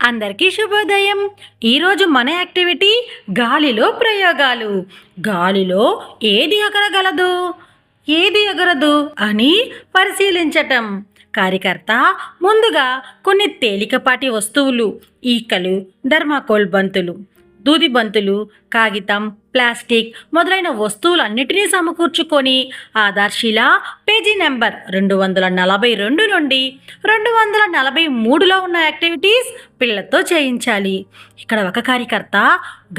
అందరికీ శుభోదయం. ఈరోజు మన యాక్టివిటీ గాలిలో ప్రయోగాలు. గాలిలో ఏది ఎగరగలదు ఏది ఎగరదు అని పరిశీలించటం. కార్యకర్త ముందుగా కొన్ని తేలికపాటి వస్తువులు ఈకలు ధర్మాకోల్ బంతులు దూది బంతులు కాగితం ప్లాస్టిక్ మొదలైన వస్తువులన్నిటినీ సమకూర్చుకొని ఆధార్శిల పేజీ నెంబర్ రెండు వందల నలభై రెండు నుండి రెండు వందల నలభై మూడులో ఉన్న యాక్టివిటీస్ పిల్లలతో చేయించాలి. ఇక్కడ ఒక కార్యకర్త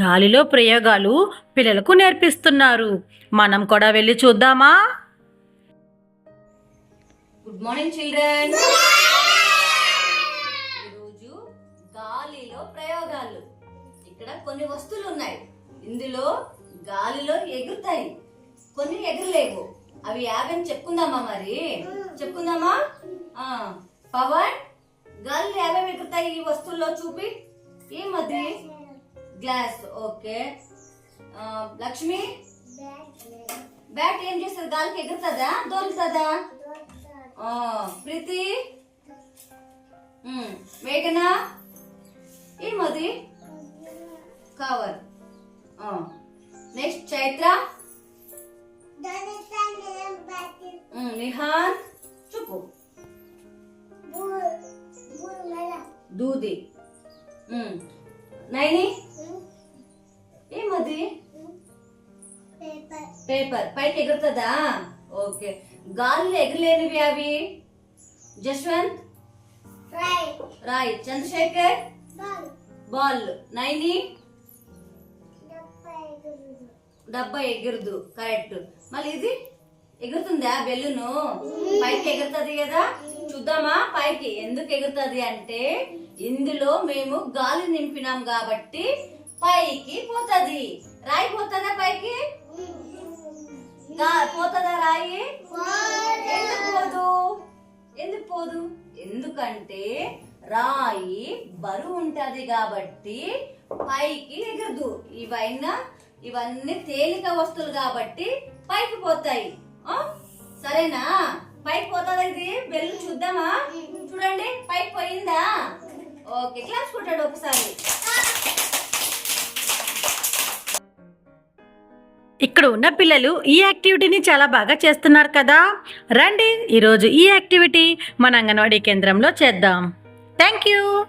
గాలిలో ప్రయోగాలు పిల్లలకు నేర్పిస్తున్నారు. మనం కూడా వెళ్ళి చూద్దామా? Good morning children. ఈరోజు గాలిలో ప్రయోగాలు. ఇక్కడ కొన్ని వస్తువులు ఉన్నాయి. ఇందులో గాలిలో ఎగురుతాయి. కొన్ని ఎగరలేవు. అవి యావని చెప్పుకుందామా మరి? చెప్పుకుందామా? పవన్ గాలిలో యావేవి ఎగురుతాయి ఈ వస్తువుల్లో చూపి. ఏమది? గ్లాస్. ఓకే. లక్ష్మి? బ్యాట్ ఏం చేస్తుంది? గాలికి ఎగురుతుందా? దోలుతుందా? ప్రీతి? మేఘనా? ఏమది? కవర్ నెక్స్ట్ చైత్ర నిహాన్ చెప్పు దూది నైని ఏమది పేపర్ పైకి ఎగురుతుందా? ఓకే గాలిలో ఎగరలేనివి అవి. జశ్వంత్ రాయ్ చంద్రశేఖర్ బాల్ నైని డబ్బా ఎగురుదు కరెక్ట్ మళ్ళీ ఇది ఎగురుతుందా? బెల్లును? పైకి ఎగురుతుంది కదా? చూద్దామా? పైకి. ఎందుకు ఎగురుతుంది అంటే ఇందులో మేము గాలి నింపినాం కాబట్టి పైకి పోతది. రాయి పోతుందా పైకి? పోతుందా రాయి? ఎందుకు పోదు? ఎందుకు పోదు? ఎందుకంటే రాయి బరువు ఉంటుంది కాబట్టి పైకి ఎగరదు. ఇవైనా ఇవన్నీ తేలిక వస్తువులు కాబట్టి పైకి పోతాయి. సరేనా? పైకి పోతుంది ఇది? బెల్లు చూద్దామా? చూడండి పైకి పోయిందా? ఓకే క్లాస్ కొట్టాడు ఒకసారి. ఇక్కడ ఉన్న పిల్లలు ఈ యాక్టివిటీని చాలా బాగా చేస్తున్నారు కదా. రండి ఈరోజు ఈ యాక్టివిటీ మన అంగన్వాడీ కేంద్రంలో చేద్దాం. Thank you.